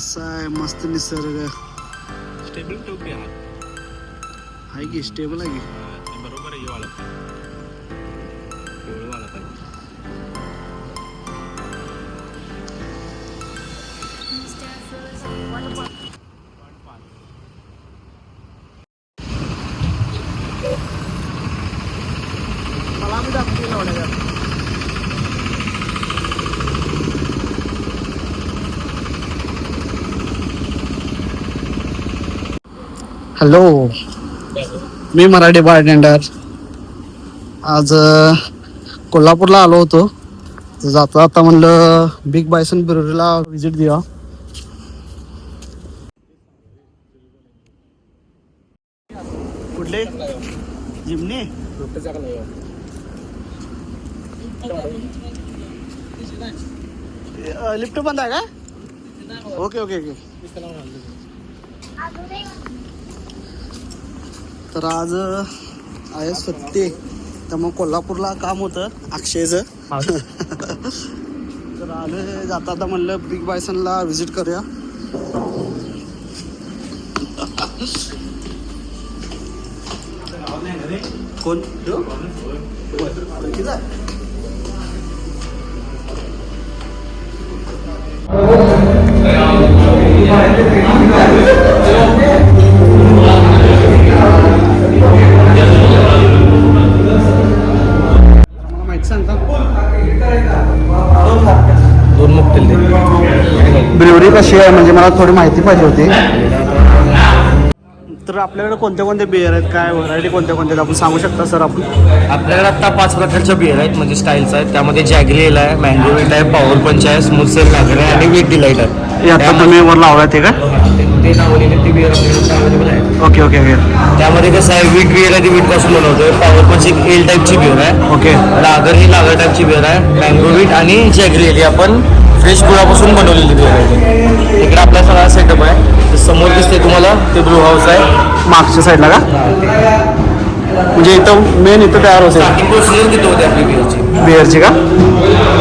कसा आहे मस्त निसर्ग. स्टेबल टोपी हा आहे की स्टेबल आहे की? ते बरोबर आहे वाला पाहिजे. हॅलो. मी मराठी बारटेंडर आज कोल्हापूरला आलो होतो. तर जाता आता म्हणलं बिग बायसन ब्रुरीला व्हिजिट द्या कुठले? जिमने? लिफ्ट बंद आहे का? Okay okay okay. तर आज आहे सत्ते त्यामुळे कोल्हापूरला काम होतं अक्षयचं. तर आलं जाता आता म्हणलं बिग बायसनला व्हिजिट करूया. कोण? कशी आहे म्हणजे मला थोडी माहिती पाहिजे होती. तर आपल्याकडे कोणते कोणते बिअर आहेत? काय व्हरायटी कोणत्या कोणत्या आहेत? आपण सांगू शकता सर आपण? आपल्याकडे आता पाच प्रकारच्या बिअर आहेत म्हणजे स्टाईल्स आहेत. त्यामध्ये जॅगलेल आहे मँगो वीट आहे पॉवर पंच आहे स्मूथ सेल लागले आहे आणि वीट डिलाईट आहे. हे आता तुम्ही वर लावलाय ते का? ते- ते नावलेले ते beer available okay okay okay okay त्यामध्ये कसं आहे वीट बिअर आहे ती वीटपासून बनवतोय. पॉवर पंच एक एल टाईपची बिअर आहे. ओके लागर ही लागर टाईपची बिअर आहे. मँगो वीट आणि जॅगलेल आपण फ्रेश गुळापासून बनवलेली बिअर आहे इकडे आपला सगळा सेटअप आहे. ते समोर दिसते तुम्हाला ते ब्रू हाऊस आहे. मागच्या साईडला का? म्हणजे इथं मेन इथं तयार होते. प्रोसिजर किती होते आपली बिअरची. बिअरची का?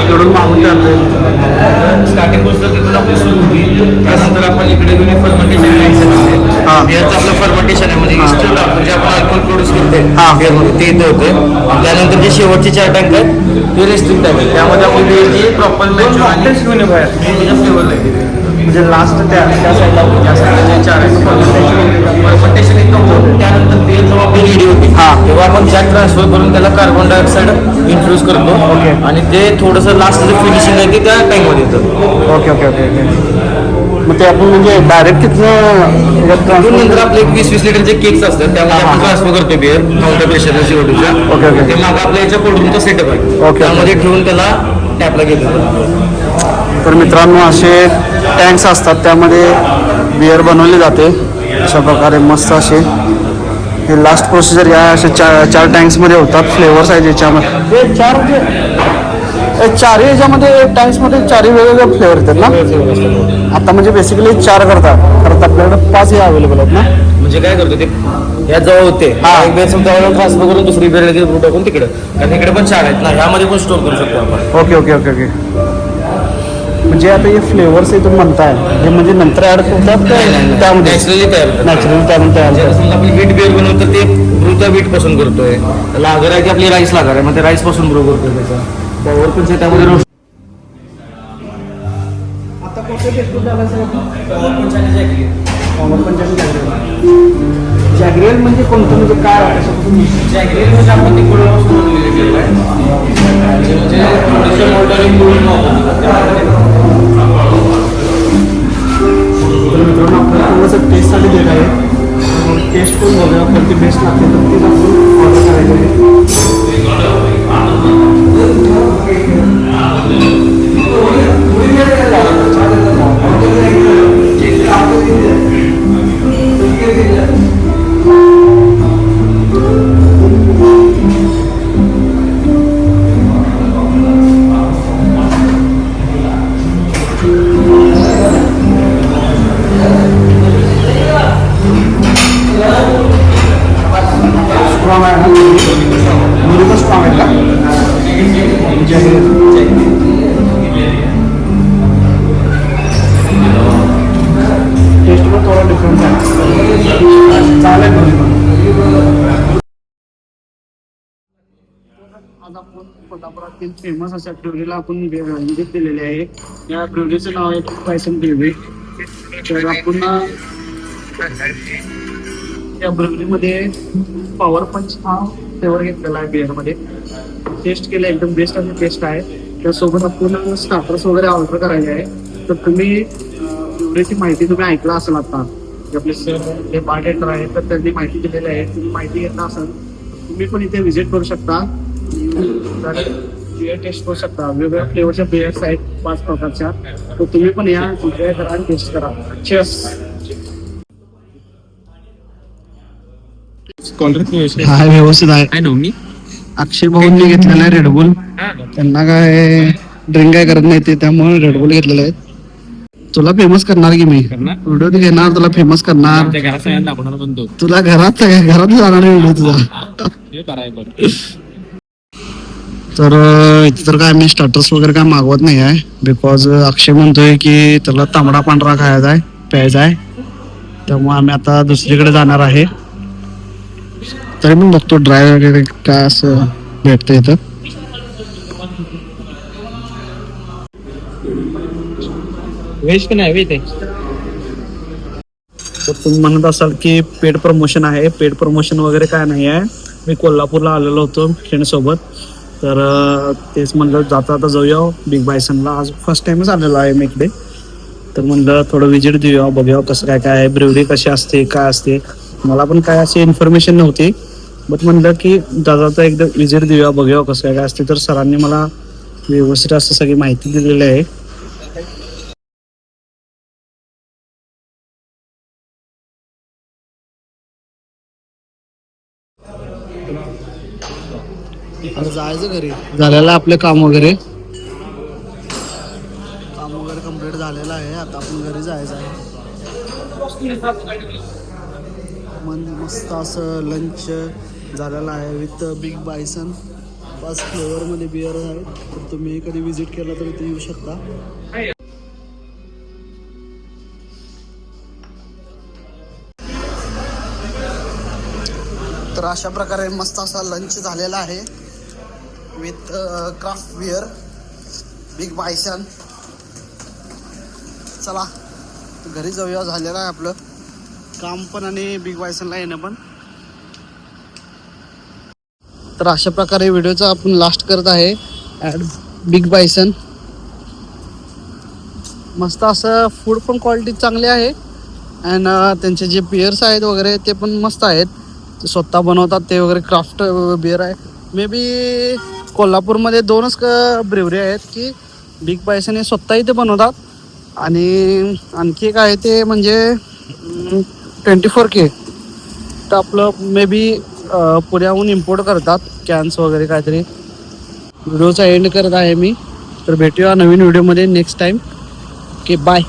इकडून मागून स्टार्टिंग प्रोसिजर तिथून आपली सुरू होती त्यानंतर आपण इकडे फर्मेंटेशन हा. बिअरचं आपलं फर्मेंटेशन आहे म्हणजे इस्टर म्हणजे आपण अल्कोहोल प्रोड्यूस करते हा. बिअरमध्ये ते इथे होते त्यानंतर जे शेवटचे चार टँक आहेत ते रेस्ट्रिक्ट आहेत. त्यामध्ये बिअरची प्रॉपर फ्लेवर म्हणजे लास्ट त्या त्या साईडला त्या साईडला जे चार आहेत फर्मेंटेशन एकदम होतं त्यानंतर ते जेव्हा आपली रेडी होती हा. तेव्हा आपण जॅक ट्रान्सफर करून त्याला कार्बन डायऑक्साईड इन्फ्यूज करतो. ओके. आणि ते थोडंसं लास्ट जे फिनिशिंग आहे ते त्या टँकमध्ये येतं. ओके ओके ओके ओके मग ते आपण म्हणजे डायरेक्ट तिथनं नंतर आपले एक वीस वीस लिटरचे केक्स असतात त्यामध्ये. आपण ट्रान्सफर करतो बिअर काउंटर प्रेशर सीओटूच्या ओके, ओके. ते मागं आपल्या याच्या कोल्ड्रिंकचा सेटअप आहे ओके. त्यामध्ये ठेवून त्याला टॅपला घेतो तर मित्रांनो असे टँक्स असतात त्यामध्ये बिअर बनवली जाते अशा प्रकारे मस्त असे हे लास्ट प्रोसिजर या अशा चार चार टँक्समध्ये होतात फ्लेवर्स आहेत याच्यामध्ये चार चारही याच्यामध्ये टँक्समध्ये चारही वेगवेगळे फ्लेवर येतात ना? आता म्हणजे बेसिकली चार करतात. परत आपल्याकडे पाच हे अवेलेबल आहेत ना? म्हणजे काय करतो ते या जवळ होते. हा. एक बेस ट्रान्सफर करून दुसरी बिअर टाकून तिकडे. कारण इकडे पण चार आहेत ना ह्यामध्ये पण स्टोर करू शकतो आपण. ओके ओके ओके ओके म्हणजे आता हे फ्लेवर्स हे तुम्ही म्हणताय. हे म्हणजे नंतर ऍड करतात त्यामध्ये? नॅचरली तयार होतात. नॅचरली त्यामध्ये तयार म्हणजे समजा आपण वीट बिअर बनवतो ते ब्रूच्या वीटपासून करतोय. लागर आहे की आपली राईस लागर आहे? मग ते राईसपासून ब्रू करतोय त्याचा. पॉवर पण त्यामध्ये रोस्ट आता कोणते बिस्कुट झालं जॅग्रियल म्हणजे कोणतं म्हणजे काय कशापासून जॅगरील म्हणजे आपण ते गुळापासून बनवलेली बिअर आहे म्हणजे थोडेसे मोल्डर गुळ तर मित्रांनो आपल्याला थोडंसं टेस्टसाठी देत आहे टेस्ट करून बघूया कोणती बेस्ट लागते तर तीच आपण ऑर्डर करायची आहे अत्यंत फेमस अशा ब्रुवरीला आपण विजिट दिलेली आहे. या ब्रुवरीचं नाव आहे पायसन ब्रुवरी तर आपण या ब्रुवरीमध्ये पॉवर पंच हा फ्लेवर घेतलेला आहे बिअरमध्ये टेस्ट केलं एकदम बेस्ट आणि टेस्ट आहे. त्यासोबत आपण स्टार्टर्स वगैरे ऑर्डर करायचे आहे. तर तुम्ही ब्रुवरीची माहिती तुम्ही ऐकला असेल आता आपले सर हे बार्टेंडर आहेत तर त्यांनी माहिती दिलेली आहे. तुम्ही माहिती घेतला असाल तुम्ही पण इथे व्हिजिट करू शकता. बिअर टेस्ट करू शकता. वेगवेगळ्या फ्लेवरच्या बिअर्स आहेत पाच प्रकारच्या. तर तुम्ही पण या एन्जॉय करा आणि टेस्ट करा. चेस हा व्यवस्थित? आहे. नो मी अक्षय भाऊंनी घेतलेला आहे रेडबुल त्यांना काय ड्रिंक काय करत नाही ते त्यामुळे रेडबुल घेतलेलं आहे. तुला फेमस करणार की मी? व्हिडिओ घेणार तुला फेमस करणार. तुला घरात घरात जाणार व्हिडिओ तुझा. करायचं तर इथे तर काय मी स्टार्टर्स वगैरे काय मागवत नाही आहे. बिकॉज अक्षय म्हणतोय की त्याला तांबडा पांढरा खायचा आहे प्यायचा आहे. त्यामुळे आम्ही आता दुसरीकडे जाणार आहे. तरी पण बघतो ड्राय वगैरे काय असं भेटतं इथं. व्हेज पण आहे ते. तर तुम्ही म्हणत असाल की पेड प्रमोशन आहे. पेड प्रमोशन वगैरे काय नाही आहे. मी कोल्हापूरला आलेलो होतो फ्रेंडसोबत तर तेच म्हणलं जाता आता जाऊया. बिग बायसनला आज फर्स्ट टाइमच आलेलो आहे मी इकडे तर म्हणलं थोडं विजिट देऊया बघूया कसं काय काय आहे ब्रिवरी कशी असते काय असते. मला पण काय अशी इन्फॉर्मेशन नव्हती. बट म्हणलं की दादाचा एकदा विजिट देऊया बघूया कसं काय काय असते. तर सरांनी मला व्यवस्थित असं सगळी माहिती दिलेली आहे. जायचं घरी. झालेलं आहे आपलं काम वगैरे. काम वगैरे कंप्लीट झालेलं आहे. आता आपण घरी जायचं आहे. मन मस्त असं लंच झालेलं आहे विथ बिग बायसन पाच फ्लेवरमध्ये बिअर आहे. तर तुम्ही कधी व्हिजिट केला तर इथे येऊ शकता. तर अशा प्रकारे मस्त असा लंच झालेला आहे. With craft beer Big Bison चला घरी जाऊया झालेलं आहे आपलं. काम पण आणि बिग बायसनला येणं पण. तर अशा प्रकारे व्हिडिओचा आपण लास्ट करत आहे. ॲड बिग बायसन मस्त असं फूड पण क्वालिटी चांगली आहे. अँड uh, त्यांचे जे बिअर्स आहेत वगैरे ते पण मस्त आहेत. ते स्वतः बनवतात ते वगैरे क्राफ्ट बिअर uh, आहे. मे बी कोल्हापूरमध्ये दोनच ब्रेवरी आहेत की बिग बायसन हे स्वतः इथे बनवतात. आणि आणखी एक आहे ते म्हणजे ट्वेंटी फोर के तर आपलं मे बी पुण्याहून इम्पोर्ट करतात कॅन्स वगैरे काहीतरी. व्हिडिओचा एंड करत आहे मी. तर भेटूया नवीन व्हिडिओमध्ये नेक्स्ट टाईम ओके बाय